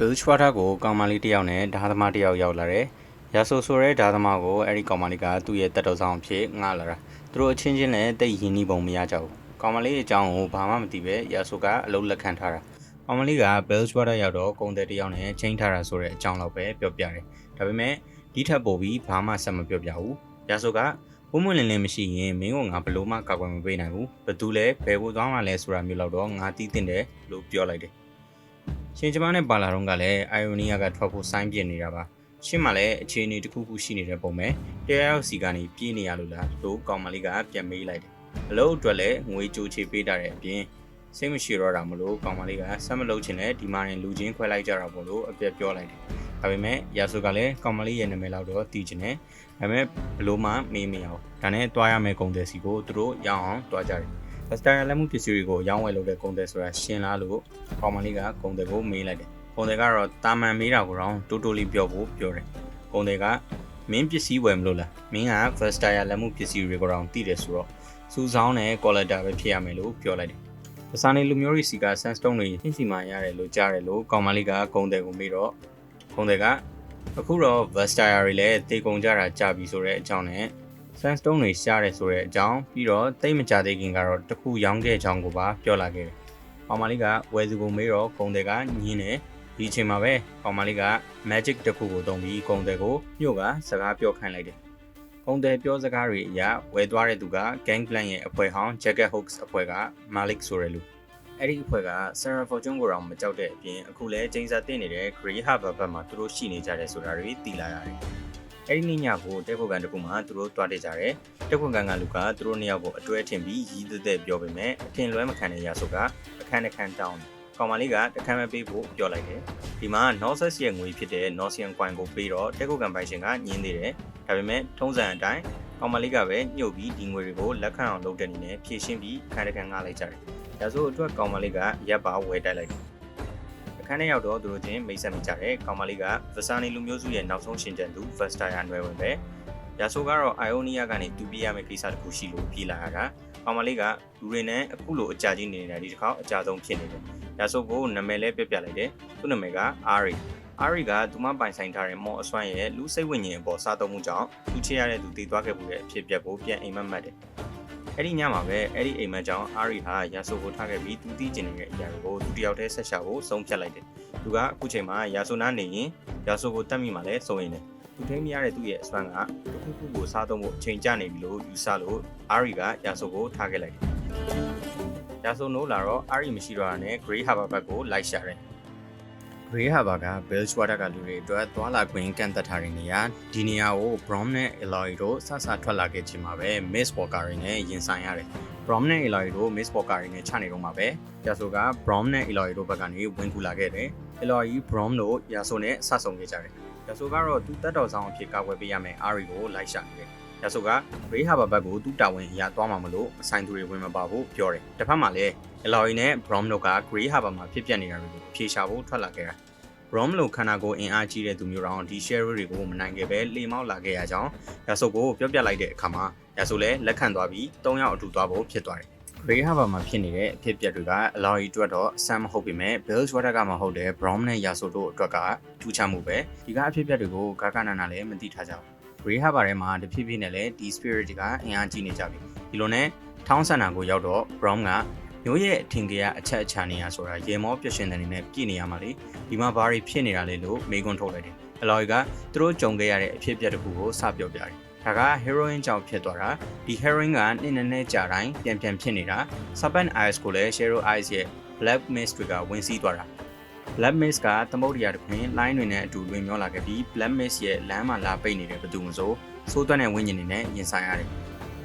Bill Schwarter ကိုကောင်မလေးတစ်ယောက်နဲ့ဓာသမားတစ်ယောက်ရောက်လာတယ်။ရာဆိုဆိုတဲ့ဓာသမားကိုအဲ့ဒီကောင်မလေးကသူ့ရဲ့တက်တော်ဆောင်အဖြစ်ငှားလာတာ။သူတို့အချင်းချင်းလည်းတိတ်ရင်းနှီးပုံမရကြဘူး။ကောင်မလေးအကြောင်းကိုဘာမှမသိပဲရာဆိုကအလုပ်လက်ခံထားတာ။ကောင်မလေးက Bill Schwarter ရောက်တော့ကုန်တဲ့တစ်ယောက်နဲ့ချိန်ထားတာဆိုတဲ့အကြောင်းတော့ပဲပြောပြတယ်။ဒါပေမဲ့ဒီထက်ပိုပြီးဘာမှဆက်မပြောပြဘူး။ရာဆိုကပုံမွင့်လင်းလင်းမရှိရင်မင်းကငါဘလို့မှကာကွယ်မပေးနိုင်ဘူး။ဘသူလဲဘယ်ကိုသွားမှလဲဆိုတာမျိုးတော့ငါသိတင်တယ်လို့ပြောလိုက်တယ်။ ရှင်ကျမနဲ့ပါလာတော့ကလည်းအိုင်ယိုနီးယားကထွက်ဖို့ဆိုင်းပြနေတာပါရှင်းမှလည်းအခြေအနေတစ်ခုခုရှိနေတဲ့ပုံပဲတရားရောက်စီကနေပြေးနေရလို့လားလို့ကောင်မလေးကပြန်မေးလိုက်တယ်အလုပ်အတွက်လည်းငွေကြိုချေပေးတာတဲ့အပြင်စိတ်မရှိတော့တာမလို့ကောင်မလေးကဆက်မလုပ်ချင်တဲ့ဒီမာရင်လူချင်းခွဲလိုက်ကြတာပေါ့လို့အပြက်ပြောလိုက်တယ်ဒါပေမဲ့ရာစုကလည်းကောင်မလေးရဲ့နာမည်လောက်တော့သိချင်တယ်ဒါပေမဲ့ဘလို့မှမေးမရအောင်ဒါနဲ့တွားရမယ့်ကုန်တယ်စီကိုသူတို့ရအောင်တွားကြတယ် ဘတ်စတာရလက်မှုပစ္စည်းတွေကိုရောင်းဝယ်လုပ်တဲ့ကုန်တယ်ဆိုတာရှင်းလားလို့ကောင်မလေးကကုံတယ်ကိုမေးလိုက်တယ်။ကုံတယ်ကတော့တာမန်မေးတာကိုတော့တိုးတိုးလေးပြောဖို့ပြောတယ်။ကုံတယ်ကမင်းပစ္စည်းဝယ်မလို့လား။မင်းက first tier လက်မှုပစ္စည်းတွေကိုတော့သိတယ်ဆိုတော့စူဆောင်းနဲ့ collector ပဲဖြစ်ရမယ်လို့ပြောလိုက်တယ်။ပစာနေလူမျိုးတွေစီက sandstone တွေသိစီမှရတယ်လို့ကြားတယ်လို့ကောင်မလေးကကုံတယ်ကိုမေးတော့ကုံတယ်ကအခုတော့ first tier တွေလည်းတေကုံကြတာကြာပြီဆိုတဲ့အကြောင်းနဲ့ sandstone တွေရှားတယ်ဆိုတဲ့အကြောင်းပြီးတော့တိတ်မကြသေးခင်ကတော့တခုရောင်းခဲ့အကြောင်းကိုပါပြောလာခဲ့တယ်။ကောင်မလေးကဝယ်စုကိုမေးတော့ဂုံတယ်ကညင်းတယ်ဒီအချိန်မှာပဲကောင်မလေးက magic တစ်ခုကိုတုံးပြီးဂုံတယ်ကိုမြို့ကစကားပြောခိုင်းလိုက်တယ်ဂုံတယ်ပြောစကားတွေအရဝယ်သွားတဲ့သူက gang plan ရဲ့အဖွဲ့ဟောင်း jacket hooks အဖွဲ့က malik ဆိုတဲ့လူအဲ့ဒီအဖွဲ့က Sarah Fortune ကိုတော့မကြောက်တဲ့အပြင်အခုလဲကျင်းစာတင်နေတဲ့ Grey Harbor ဘက်မှာသူတို့ရှိနေကြတယ်ဆိုတာတွေသိလာရတယ် အဲ့ဒီနေ့ညကိုတက်ဖို့ကန်တစ်ခုမှသူတို့တွားတက်ကြတယ်တက်ဖို့ကန်ကလူကသူတို့နှစ်ယောက်ကိုအတွဲထင်ပြီးရီးသက်သက်ပြောပေမဲ့အထင်လွဲမခံတဲ့ရာဆိုကအခန်းတစ်ခန်းတောင်းတယ်ကောင်မလေးကတခန်းမပေးဖို့ပြောလိုက်တယ်ဒီမှာ Norsus ရဲ့ငွေဖြစ်တဲ့ Norsian coin ကိုပေးတော့တက်ကုတ်ကံပိုင်ရှင်ကညင်းသေးတယ်ဒါပေမဲ့ထုံးစံအတိုင်းကောင်မလေးကပဲညှုပ်ပြီးဒီငွေတွေကိုလက်ခံအောင်လုပ်တဲ့အနေနဲ့ဖြည့်ရှင်းပြီးအခန်းတစ်ခန်းငှားလိုက်ကြတယ်ဒါဆိုအတွက်ကောင်မလေးကရပ်ပါဝယ်တိုက်လိုက်တယ် အခန်းထဲရောက်တော့သူတို့ချင်းမိတ်ဆက်မိကြတယ်ကောင်မလေးက Vasani လူမျိုးစုရဲ့နောက်ဆုံးရှင်တန်သူ Vestaya နွယ်ဝင်ပဲရာဆိုကတော့ Ionia ကနေတူပြရမယ့်ကိစ္စတစ်ခုရှိလို့ပြေးလာရတာကောင်မလေးကလူတွေနဲ့အခုလိုအကြကြီးနေနေတာဒီတစ်ခါအကြဆုံးဖြစ်နေတယ်ရာဆိုကိုနာမည်လဲပြပြလိုက်တယ်သူ့နာမည်က Ari Ari ကသူမပိုင်ဆိုင်ထားတဲ့မော်အစွမ်းရဲ့လူစိတ်ဝိညာဉ်အပေါ်စားသုံးမှုကြောင့်သူချစ်ရတဲ့သူတည်သွားခဲ့မှုရဲ့အဖြစ်အပျက်ကိုပြန်အိမ်မက်မှတ်တယ် အဲ့ဒီညမှာပဲအဲ့ဒီအိမ်မက်ကြောင့် Ari ဟာရာဆိုကိုထားခဲ့ပြီးသူသိကျင်နေတဲ့အရာတွေကိုသူတယောက်တည်းဆက်ရှာဖို့ဆုံးဖြတ်လိုက်တယ်သူကအခုချိန်မှာရာဆိုနာနေရင်ရာဆိုကိုတတ်မိမှလည်းစိုးရင်တယ်သူထိမရတဲ့သူ့ရဲ့အစွမ်းကတစ်ခုခုကိုစားသုံးဖို့အချိန်ကျနေပြီလို့ယူဆလို့ Ari ကရာဆိုကိုထားခဲ့လိုက်တယ်။ရာဆိုနိုးလာတော့ Ari မရှိတော့တာနဲ့ Grey Harbor ဘက်ကိုလိုက်ရှာတယ်။ Grey Harbor က Bellswater ကလူတွေအတွက်သွာလာခွင့်ကန့်သက်ထားတဲ့နေရာဒီနေရာကို Brom နဲ့ Eloy တို့ဆဆထွက်လာခဲ့ချိန်မှာပဲ Miss Walker တွေနဲ့ရင်ဆိုင်ရတယ်။ Brom နဲ့ Eloy တို့ Miss Walker တွေနဲ့ချနေတော့မှာပဲ။ရာဆိုက Brom နဲ့ Eloy တို့ဘက်ကနေဝင်ကူလာခဲ့တယ်။ Eloy Brom တို့ရာဆိုနဲ့ဆဆုံခဲ့ကြတယ်။ရာဆိုကတော့သူတက်တော်ဆောင်အဖြစ်ကာကွယ်ပေးရမယ် Ari ကိုလိုက်ရှာနေတယ်။ ရာဆိုက Grey Harbor ဘက်ကိုသူ့တာဝန်အရာသွားမှာမလို့အဆိုင်သူတွေဝင်မပါဘူးပြောတယ်။တစ်ဖက်မှာလည်း Eloy နဲ့ Brom တို့က Grey Harbor မှာဖြစ်ပျက်နေတာတွေကိုဖြေရှာဖို့ထွက်လာခဲ့တာ။ Brom လိုခန္ဓာကိုယ်အင်အားကြီးတဲ့သူမျိုးတောင်ဒီ share တွေကိုမနိုင်ခဲ့ပဲလေမောက်လာခဲ့ရကြောင်းရာဆိုကိုပြောပြလိုက်တဲ့အခါမှာရာဆိုလည်းလက်ခံသွားပြီး၃ယောက်အတူသွားဖို့ဖြစ်သွားတယ်။ Grey Harbor မှာဖြစ်နေတဲ့အဖြစ်အပျက်တွေကအလော်ရီအတွက်တော့အဆမ်းမဟုတ်ပေမဲ့ Bills Water ကမဟုတ်တဲ့ Brown နဲ့ Yaso တို့အတွက်ကထူးခြားမှုပဲဒီကအဖြစ်အပျက်တွေကိုဂါကနာနာလည်းမသိထားကြဘူး Grey Harbor ထဲမှာတဖြည်းဖြည်းနဲ့လည်းဒီ spirit တွေကအင်အားကြီးနေကြပြီဒီလိုနဲ့ထောင်းဆန်နာကိုရောက်တော့ Brown ကမျိုးရဲ့အထင်ကြီးအချက်အချာနေရဆိုတာရေမောပြည့်ရှင်တဲ့နေနဲ့ပြည်နေရမှာလေဒီမှာဘာတွေဖြစ်နေတာလဲလို့မေးခွန်းထုတ်လိုက်တယ်အလော်ရီကသူတို့ကြုံခဲ့ရတဲ့အဖြစ်အပျက်တစ်ခုကိုစပြောပြတယ်ဒါက heroin ကြောင့်ဖြစ်သွားတာဒီ heroin ကနှစ်နှစ်နဲ့ကြာတိုင်းပြန်ပြန်ဖြစ်နေတာ serpent eyes ကိုလည်း shero eyes ရဲ့ black mist တွေကဝင်စီးသွားတာ black mist ကသမုဒ္ဒရာတစ်ခွင် line တွေနဲ့အတူလွင်မျောလာခဲ့ပြီး black mist ရဲ့လမ်းမှာလာပိတ်နေတဲ့ဘသူမဆိုစိုးသွက်တဲ့ဝိညာဉ်တွေနဲ့ရင်ဆိုင်ရတယ်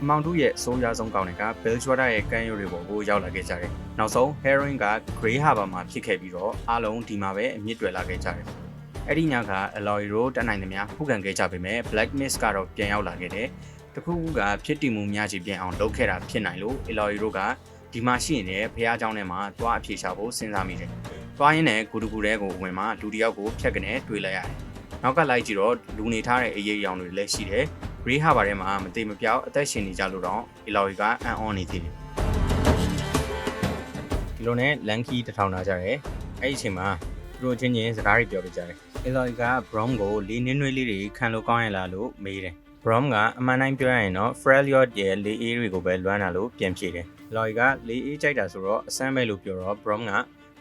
အမောင်တို့ရဲ့အဆိုးရွားဆုံးကောင်းတွေက Bill Jordan ရဲ့ကမ်းရိုးတွေပေါ်ကိုရောက်လာခဲ့ကြတယ်။နောက်ဆုံး heroin က Grey Harbor မှာဖြစ်ခဲ့ပြီးတော့အားလုံးဒီမှာပဲအမြင့်တွယ်လာခဲ့ကြတယ်။အဲ့ဒီညက Alloy တို့တက်နိုင်သမျှခုခံခဲ့ကြပေမဲ့ Black Mist ကတော့ပြန်ရောက်လာခဲ့တယ်။တခုခုကဖြစ်တည်မှုများချီပြန်အောင်လုပ်ခဲ့တာဖြစ်နိုင်လို့ Alloy တို့ကဒီမှာရှိနေတဲ့ဖះเจ้าထဲမှာတွားအဖြေရှာဖို့စဉ်းစားမိတယ်။ တွားရင်းနဲ့ဂူတူဂူတဲကိုဝင်မှလူတစ်ယောက်ကိုဖြတ်ကနေတွေ့လိုက်ရတယ်။နောက်ကလိုက်ကြည့်တော့လူနေထားတဲ့အရေးအယောင်တွေလည်းရှိတယ်။ Grey Harbor ထဲမှာမတိမ်မပြောက်အသက်ရှင်နေကြလို့တော့ Alloy ကအံ့ဩနေသေးတယ်။ဒီလိုနဲ့ Lanky တထောင်လာကြတယ်။အဲ့ဒီအချိန်မှာတို့ချင်းချင်းစကားတွေပြောပြကြတယ်အီလော်က Brom ကိုလေးနင်းနွေးလေးတွေခံလို့ကောင်းရလားလို့မေးတယ် Brom ကအမှန်တိုင်းပြောရရင်တော့ Freljord ရဲ့လေးအေးတွေကိုပဲလွမ်းတာလို့ပြန်ဖြေတယ်။လော်ကလေးအေးကြိုက်တာဆိုတော့အစမ်းပဲလို့ပြောတော့ Brom က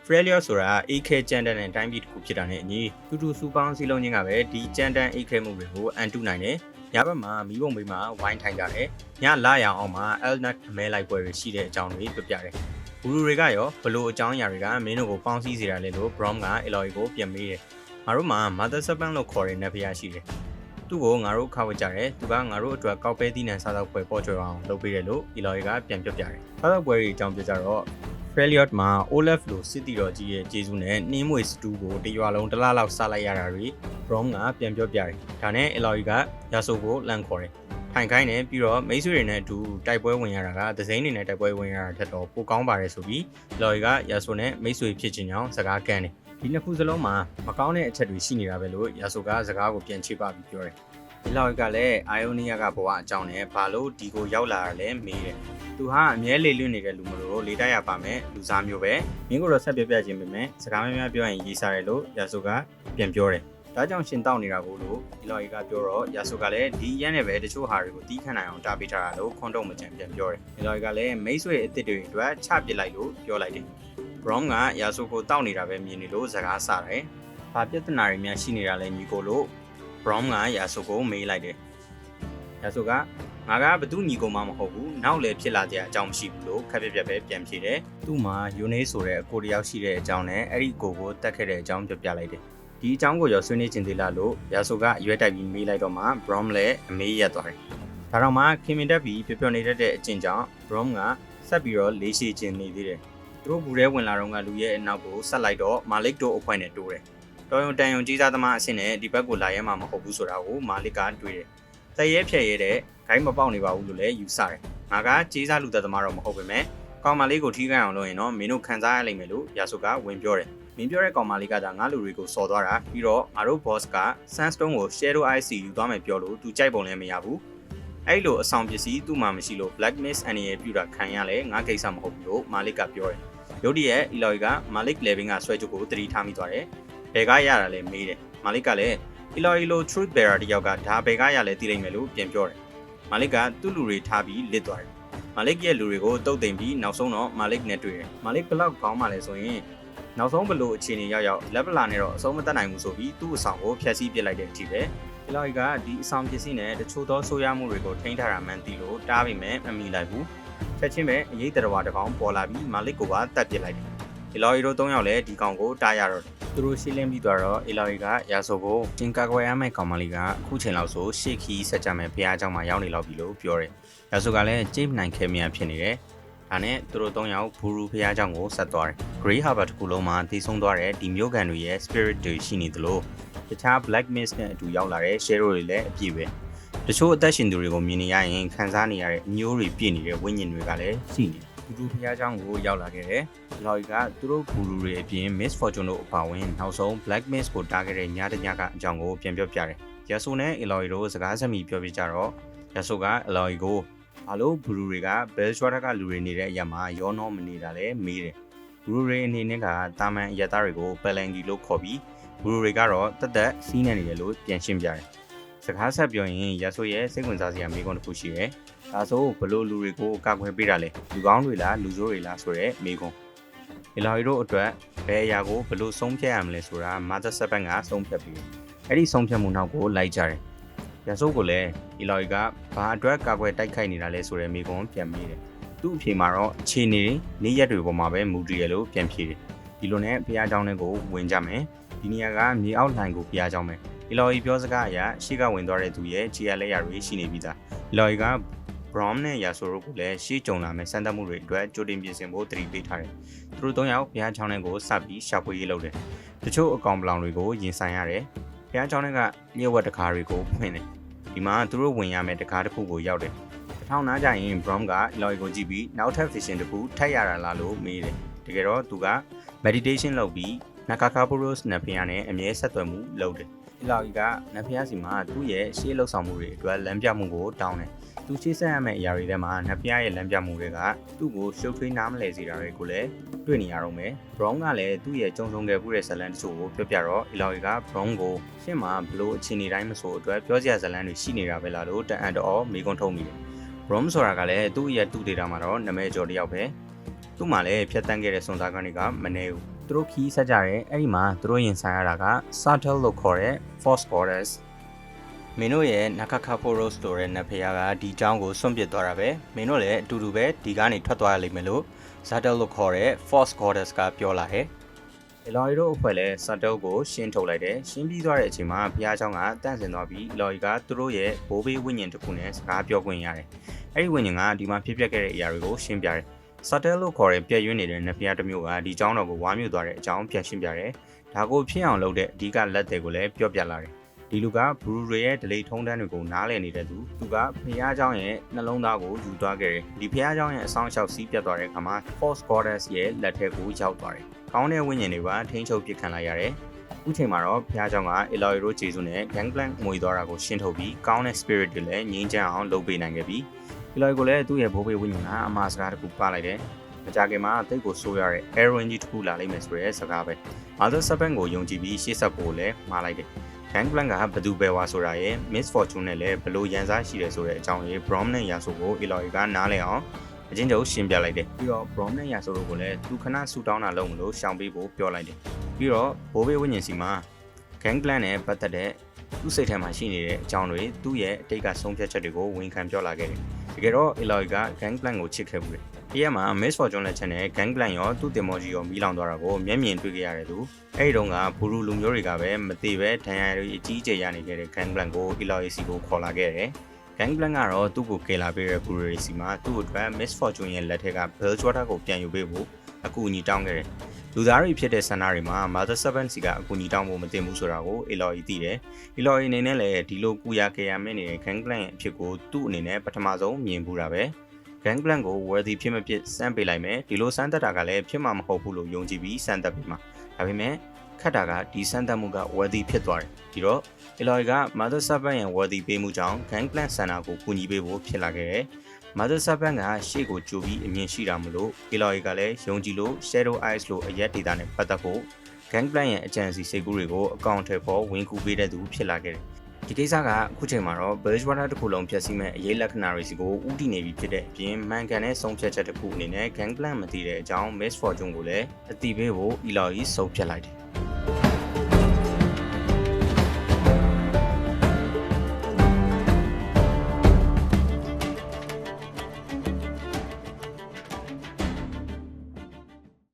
Freljord ဆိုတာ AK ကြမ်းတမ်းတဲ့တိုင်းပြည်တစ်ခုဖြစ်တာနဲ့အညီတူတူစူပေါင်းစီလုံးချင်းကပဲဒီကြမ်းတမ်း AK မှုတွေကိုအန်တုနိုင်တယ်။ညဘက်မှာမီးပုံမေးမှာဝိုင်းထိုင်ကြတယ်။ညလာရအောင်မှာ Elnut အမဲလိုက်ပွဲတွေရှိတဲ့အကြောင်းတွေပြပြတယ်။ဘူရူတွေကရောဘလို့အကြောင်းအရာတွေကမင်းတို့ကိုပေါင်းစည်းစေတာလဲလို့ Brom က Eloy ကိုပြန်မေးတယ်။ငါတို့မှာ Mother Serpent လို့ခေါ်တဲ့နတ်ဖျားရှိတယ်။သူ့ကိုငါတို့ခါဝတ်ကြတယ်။သူကငါတို့အတွက်ကောက်ပဲသီးနှံစားသောက်ပွဲပေါ်ကျွယ်အောင်လုပ်ပေးတယ်လို့ Eloy ကပြန်ပြောပြတယ်။စားသောက်ပွဲတွေအကြောင်းပြောကြတော့ Freljord မှာ Olaf လို့စစ်တီတော်ကြီးရဲ့ဂျေဇုနဲ့နှင်းမွေစတူးကိုတရွာလုံးတစ်လားလောက်စားလိုက်ရတာတွေ Brom ကပြန်ပြောပြတယ်။ဒါနဲ့ Eloy ကရာဆိုကိုလန့်ခေါ်တယ်။ထိုင်ခိုင်းတယ်ပြီးတော့မိတ်ဆွေတွေနဲ့အတူတိုက်ပွဲဝင်ရတာကဒဇိမ့်နေနဲ့တိုက်ပွဲဝင်ရတာထက်တော့ပိုကောင်းပါတယ်ဆိုပြီး Eloy ကရာဆိုနဲ့မိတ်ဆွေဖြစ်ခြင်းကြောင့်စကားကန့်တယ်။ဒီနှစ်ခုစလုံးမှာမကောင်းတဲ့အချက်တွေရှိနေတာပဲလို့ရာဆိုကစကားကိုပြန်ချေပပြီးပြောတယ်။ဒီလောက်ကလည်းအာယိုနီးယားကဘဝအကြောင်းနဲ့ဘာလို့ဒီကိုရောက်လာတာလဲမေးတယ်။ သူဟာအမြဲလေလွတ်နေတဲ့လူမလို့လေးတိုက်ရပါမယ်လူစားမျိုးပဲ။မင်းကတော့ဆက်ပြပြခြင်းပဲမယ်။စကားများများပြောရင်ရေးစားတယ်လို့ရာဆိုကပြန်ပြောတယ်။ဒါကြောင့်ရှင်တောက်နေတာကိုလို့ဒီလောက်ကပြောတော့ရာဆိုကလည်းဒီရန်နဲ့ပဲတချို့ဟာတွေကိုတီးခန့်နိုင်အောင်တားပေးထားတာလို့ခွန်တော့မကြံပြန်ပြောတယ်။ဒီလောက်ကလည်းမိတ်ဆွေအစ်စ်တွေအတွက်ချပစ်လိုက်လို့ပြောလိုက်တယ်။ Brom ကရာဆိုကိုတောက်နေတာပဲမြင်နေလို့စကားဆတယ်။ဘာပြဿနာတွေများရှိနေတာလဲညီကိုလို့ Brom ကရာဆိုကိုမေးလိုက်တယ်။ရာဆိုက ငါကဘသူညီကိုမှမဟုတ်ဘူး။နောက်လည်းဖြစ်လာကြအကြောင်းမရှိဘူးလို့ခက်ပြက်ပြက်ပဲပြန်ဖြေတယ်။သူ့မှာယူနေဆိုတဲ့အကိုတယောက်ရှိတဲ့အကြောင်းနဲ့အဲ့ဒီကိုကိုတတ်ခဲ့တဲ့အကြောင်းပြောပြလိုက်တယ်။ဒီအကြောင်းကိုရောဆွေးနွေးခြင်းသေးလားလို့ရာဆိုကအရွက်တိုက်ပြီးမေးလိုက်တော့မှ Brom လည်းအမေးရက်သွားတယ်။ဒါတော့မှခင်မင်တက်ပြီးပျော်ပျော်နေတတ်တဲ့အကျင့်ကြောင့် Brom ကဆက်ပြီးတော့လေးရှိခြင်းနေသေးတယ်။သူတို့ဘူးထဲဝင်လာတော့ကလူရဲ့အနောက်ကိုဆက်လိုက်တော့မာလစ်တို့အဖွဲနဲ့တိုးတယ်။တော်ယုံတန်ယုံကြီးစားသမားအဆင့်နဲ့ဒီဘက်ကိုလာရဲမှာမဟုတ်ဘူးဆိုတာကိုမာလစ်ကတွေးတယ်။ တရဲဖြဲရဲတဲ့ဂိုင်းမပေါက်နေပါဘူးလို့လည်းယူဆတယ်။ငါကကြီးစားလူသက်သမားတော့မဟုတ်ပေမဲ့ကောင်မလေးကိုထိခိုက်အောင်လုပ်ရင်တော့မင်းတို့ခံစားရလိမ့်မယ်လို့ရာဆုကဝင်ပြောတယ်။မင်းပြောတဲ့ကောင်မလေးကဒါငါလူတွေကိုစော်သွားတာပြီးတော့ငါတို့ boss က Sandstone ကို Shadow IC ယူသွားမယ်ပြောလို့သူကြိုက်ပုံလည်းမရဘူး။အဲ့လိုအဆောင်ပစ္စည်းသူ့မှာမရှိလို့ Black Mist အနေနဲ့ပြူတာခံရလဲငါကိစ္စမဟုတ်ဘူးလို့မာလစ်ကပြောတယ်။ရုတ်တရက် Eloy ကမာလစ် level ကဆွဲချုပ်ကိုတတိထားမိသွားတယ်။ဘယ်ကရတာလဲမေးတယ်။မာလစ်ကလည်း Eloy လို Truth Bearer တယောက်ကဒါဘယ်ကရလဲသိနိုင်မယ်လို့ပြန်ပြောတယ်။မာလစ်ကသူ့လူတွေထားပြီးလစ်သွားတယ်။မာလစ်ရဲ့လူတွေကိုတုတ်တင်ပြီးနောက်ဆုံးတော့မာလစ်နဲ့တွေ့တယ်။မာလစ်ဘလောက်ကောင်းမှလဲဆိုရင်နောက်ဆုံးဘလို့အခြေအနေရောက်ရောက်လက်ပလာနဲ့တော့အဆုံးမတက်နိုင်ဘူးဆိုပြီးသူ့အဆောင်ကိုဖျက်ဆီးပစ်လိုက်တဲ့အထိပဲ။ဒီလောက်ကဒီအဆောင်ပစ္စည်းနဲ့တချို့သောဆိုးရမှုတွေကိုထိန်းထားတာမှန်သိလို့တားပေမဲ့မမီလိုက်ဘူး။ချက်ချင်းပဲအရေးတရဝါတစ်ကောင်ပေါ်လာပြီးမာလစ်ကိုပါတတ်ပစ်လိုက်တယ်။ဒီလော်ရီတို့၃ယောက်လည်းဒီကောင်ကိုတားရတော့တယ်။ သူတို့ရှင်းလင်းပြီးသွားတော့အေလာရီကရာဆိုကိုကျင်ကာကွယ်ရမယ့်ကောင်မလေးကအခုချိန်လောက်ဆိုရှေ့ခီးဆက်ကြမယ်ဘုရားကျောင်းမှာရောက်နေလောက်ပြီလို့ပြောတယ်။ရာဆိုကလည်းကျိတ်နိုင်ခဲမြန်ဖြစ်နေတယ်။ဒါနဲ့သူတို့၃ယောက်ဘူရူဘုရားကျောင်းကိုဆက်သွားတယ်။ Grey Harbor တစ်ခုလုံးမှာတည်ဆုံသွားတဲ့ဒီမျိုးကန်တွေရဲ့ spirit တွေရှိနေသလိုတခြား Black Mist နဲ့အတူရောက်လာတဲ့ Shadow တွေလည်းအပြည့်ပဲ။တချို့အသက်ရှင်သူတွေကိုမြင်နေရရင်ခံစားနေရတဲ့အမျိုးတွေပြည့်နေတဲ့ဝိညာဉ်တွေကလည်းရှိနေတယ်ူတူဖျားချောင်းကိုရောက်လာခဲ့တယ်။ဒီလောက်ကြီးကသူတို့ဂူလူတွေအပြင် Miss Fortune တို့အပါအဝင်နောက်ဆုံး Black Miss ကိုတားခဲ့တဲ့ညတညကအကြောင်းကိုပြန်ပြောပြတယ်။ယာဆိုနဲ့အီလော်ရီတို့စကားဆက်မိပြောပြကြတော့ယာဆိုကအီလော်ရီကိုဘာလို့ဂူလူတွေက Belshwara ကလူတွေနေတဲ့အရာမှာရောနှောမနေတာလဲမေးတယ်။ဂူလူတွေအနေနဲ့ကတာမန်အရသားတွေကို Pelangi လို့ခေါ်ပြီးဂူလူတွေကတော့တက်တက်စီးနေတယ်လို့ပြန်ရှင်းပြတယ်။စကားဆက်ပြောရင်ယာဆိုရဲ့စိတ်ဝင်စားစရာမိကုန်းတစ်ခုရှိတယ်။ ။ဒါဆိုဘလို့လူတွေကိုကာကွယ်ပေးတာလဲလူကောင်းတွေလားလူဆိုးတွေလားဆိုတဲ့မေးခွန်း။ဒီလာရီတို့အတွက်ဘယ်အရာကိုဘလို့ဆုံးဖြတ်ရမလဲဆိုတာမာသဆက်ဘက်ကဆုံးဖြတ်ပြီးအဲ့ဒီဆုံးဖြတ်မှုနောက်ကိုလိုက်ကြတယ်။ရဆိုးကိုလည်းဒီလာရီကဘာအတွက်ကာကွယ်တိုက်ခိုက်နေတာလဲဆိုတဲ့မေးခွန်းပြန်မေးတယ်။သူ့အဖြေမှာတော့ခြေနေနေရက်တွေပေါ်မှာပဲမူတည်ရလို့ပြန်ဖြေတယ်။ဒီလိုနဲ့ဘုရားကျောင်းထဲကိုဝင်ကြမယ်။ဒီနေရာကမြေအောက်လှိုင်ကိုဘုရားကျောင်းပဲ။ီလော်ဤပြောစကားအရရှေ့ကဝင်သွားတဲ့သူရဲ့ခြေရလက်ရတွေရှိနေပြီးသား။လော်ဤက Brom နဲ့ Yasuo တို့ကိုလည်းရှေ့ကြုံလာမယ့်စမ်းသပ်မှုတွေအတွက်ကြိုတင်ပြင်ဆင်ဖို့တတိပေးထားတယ်။သူတို့၃ယောက်ဘုရားချောင်းထဲကိုစပြီးရှာဖွေရေးလုပ်တယ်။တချို့အကောင်ပလောင်တွေကိုရင်ဆိုင်ရတယ်။ဘုရားချောင်းထဲကညှို့ဝက်တကားတွေကိုဖွင့်တယ်။ဒီမှာသူတို့ဝင်ရမယ့်တကားတစ်ခုကိုရောက်တယ်။တစ်ထောင်နားကျရင် Brom က Eloy ကိုကြည့်ပြီးနောက်ထပ် vision တစ်ခုထပ်ရတာလားလို့မေးတယ်။တကယ်တော့သူက meditation လုပ်ပြီးနာကာကာပိုရိုစ်နဖီယာနဲ့အမြဲဆက်သွယ်မှုလုပ်တယ် အီလော်ကြီးကနဖီယာစီမှာသူ့ရဲ့ရှေးလှုပ်ဆောင်မှုတွေအတွက်လမ်းပြမှုကိုတောင်းတယ်သူရှေ့ဆက်ရမယ့်အရာတွေထဲမှာနဖီယာရဲ့လမ်းပြမှုတွေကသူ့ကိုရှုပ်ထွေးနားမလည်စေတာတွေကိုလည်းတွေ့နေရတော့မယ်ဘရောင်းကလည်းသူ့ရဲ့ကြုံဆုံခဲ့မှုတဲ့ဇလန်တချို့ကိုပြောပြတော့အီလော်ကြီးကဘရောင်းကိုရှင်းမှာဘလို့အခြေအနေတိုင်းမဆိုအတွက်ပြောစရာဇလန်တွေရှိနေတာပဲလားလို့တအံ့တော်မိကွန်းထုတ်မိတယ် Rom ဆိုတာကလည်းသူ့ရဲ့သူ့ဒေတာမှာတော့နာမည်ကျော်တစ်ယောက်ပဲသူ့မှာလည်းဖြတ်တန်းခဲ့တဲ့စွန်စားကန်းတွေကမနေဘူး သူတို့ခီးဆက်ကြတယ်အဲ့ဒီမှာသူတို့ရင်ဆိုင်ရတာက Sattel လို့ခေါ်တဲ့ Phosphorus မင်းတို့ရဲ့နခခဖိုရိုစ်ဆိုတဲ့နဖရားကဒီကြောင်းကိုစွန့်ပစ်သွားတာပဲမင်းတို့လည်းအတူတူပဲဒီကနေထွက်သွားရလိမ့်မယ်လို့ Sattel လို့ခေါ်တဲ့ Phosphorus ကပြောလာတယ်အလော်ရီတို့အဖွဲ့လည်းစတုပ်ကိုရှင်းထုတ်လိုက်တယ်ရှင်းပြီးသွားတဲ့အချိန်မှာဘုရားကျောင်းကတန့်စင်သွားပြီးအလော်ရီကသူတို့ရဲ့ဘိုးဘေးဝိညာဉ်တစ်ခုနဲ့စကားပြောခွင့်ရတယ်အဲ့ဒီဝိညာဉ်ကဒီမှာဖြစ်ပျက်ခဲ့တဲ့အရာတွေကိုရှင်းပြတယ် Subtle လို့ခေါ်တဲ့ပြည့်ရွံ့နေတဲ့နတ်ဖျားတစ်မျိုးကဒီเจ้าတော်ကိုဝါမျိုးသွားတဲ့အကြောင်းပြန်ရှင်းပြတယ်ဒါကိုဖြစ်အောင်လုပ်တဲ့အဓိကလက်တွေကိုလည်းပြောပြလာတယ်ဒီလူကဘရူရီရဲ့ဒလိထုံးတန်းတွေကိုနားလည်နေတဲ့သူသူကဖះเจ้าရဲ့နှလုံးသားကိုယူသွားခဲ့တယ်ဒီဖះเจ้าရဲ့အဆောင်အရှောက်စီးပြတ်သွားတဲ့အခါမှာ Force Goddess ရဲ့လက်ထက်ကိုရောက်သွားတယ်ကောင်းတဲ့ဝိညာဉ်တွေပါထိန်းချုပ်ပစ်ခံလိုက်ရတယ်အခုချိန်မှာတော့ဖះเจ้าက Eloy တို့ဂျေဇုနဲ့ Gangplank ငွေသွားတာကိုရှင်းထုတ်ပြီးကောင်းတဲ့ spirit တွေလည်းငြိမ်းချမ်းအောင်လုပ်ပေးနိုင်ခဲ့ပြီး Eloy ကိုလည်းသူ့ရဲ့ဘိုးဘေးဝိညာဉ်ကအမှားစကားတစ်ခုပါလိုက်တယ်မကြခင်မှာတိတ်ကိုဆိုးရတဲ့ heroin ကြီးတစ်ခုလာလိမ့်မယ်ဆိုတဲ့စကားပဲ Mother Serpent ကိုယုံကြည်ပြီးရှေ့ဆက်ဖို့လည်းမှားလိုက်တယ် Gangplank ကဘသူပဲဝါဆိုတာရဲ့ Miss Fortune နဲ့လည်းဘလို့ရန်စားရှိတယ်ဆိုတဲ့အကြောင်းရေး Brom နဲ့ရာဆိုကို Eloy ကနားလည်အောင်အချင်းချုပ်ရှင်းပြလိုက်တယ်ပြီးတော့ Brom နဲ့ရာဆိုတို့ကိုလည်းသူခဏဆူတောင်းတာလုပ်မလို့ရှောင်ပေးဖို့ပြောလိုက်တယ်ပြီးတော့ဘိုးဘေးဝိညာဉ်စီမှာ Gangplank နဲ့ပတ်သက်တဲ့သူ့စိတ်ထဲမှာရှိနေတဲ့အကြောင်းတွေသူ့ရဲ့အတိတ်ကဆုံးဖြတ်ချက်တွေကိုဝန်ခံပြောလာခဲ့တယ် တကယ်တော့ Eloy က Gangplank ကိုချစ်ခဲ့ဘူးတယ်ဒီရက်မှာ Miss Fortune လက်ချက်နဲ့ Gangplank ရောသူ့တင်မောကြီးရောမီးလောင်သွားတာကိုမျက်မြင်တွေ့ခဲ့ရတယ်သူအဲ့ဒီတုန်းကဘူရူလူမျိုးတွေကပဲမသေးပဲဒဏ်ရာတွေအကြီးအကျယ်ရနေခဲ့တဲ့ Gangplank ကို Eloy စီကိုခေါ်လာခဲ့တယ် Gangplank ကတော့သူ့ကိုကယ်လာပေးတဲ့ဘူရီစီမှာသူ့အတွက် Miss Fortune ရဲ့လက်ထက်က Bellwater ကိုပြန်ယူပေးဖို့ အကူအညီတောင်းခဲ့တယ်လူသားတွေဖြစ်တဲ့ဆန္ဒတွေမှာ Mother Serpent စီကအကူအညီတောင်းဖို့မတင်ဘူးဆိုတာကို Eloy သိတယ်။ Eloy အနေနဲ့လည်းဒီလိုကူရကေရမဲ့နေတဲ့ Gangplank ရဲ့အဖြစ်ကိုသူ့အနေနဲ့ပထမဆုံးမြင်ဘူးတာပဲ။ Gangplank ကို worthy ဖြစ်မဖြစ်စမ်းပေးလိုက်မယ်။ဒီလိုစမ်းသက်တာကလည်းဖြစ်မှာမဟုတ်ဘူးလို့ယုံကြည်ပြီးစမ်းသက်ပြီးမှာ။ဒါပေမဲ့ခက်တာကဒီစမ်းသပ်မှုက worthy ဖြစ်သွားတယ်။ဒီတော့ Eloy က Mother Serpent ရဲ့ worthy ပေးမှုကြောင့် Gangplank ဆန္ဒကိုကူညီပေးဖို့ဖြစ်လာခဲ့တယ်။ Mother Serpent ကရှေ့ကိုကြိုပြီးအမြင်ရှိတာမလို့ Eloy ကလည်းယုံကြည်လို့ Shadow Eyes လို့အရက်ဒေတာနဲ့ပတ်သက်ဖို့ Gangplank ရဲ့အကြံစီစိတ်ကူးတွေကိုအကောင့်ထဲပေါ်ဝင်ကူပေးတဲ့သူဖြစ်လာခဲ့တယ်။ဒီကိစ္စကအခုချိန်မှာတော့ Bridgewater တစ်ခုလုံးဖြည့်ဆည်းမဲ့အရေးလက္ခဏာတွေစီကိုဥတည်နေပြီဖြစ်တဲ့အပြင်မှန်ကန်တဲ့ဆုံးဖြတ်ချက်တစ်ခုအနေနဲ့ Gangplank မသိတဲ့အကြောင်း Miss Fortune ကိုလည်းအတိပေးဖို့ Eloy ဆုံးဖြတ်လိုက်တယ်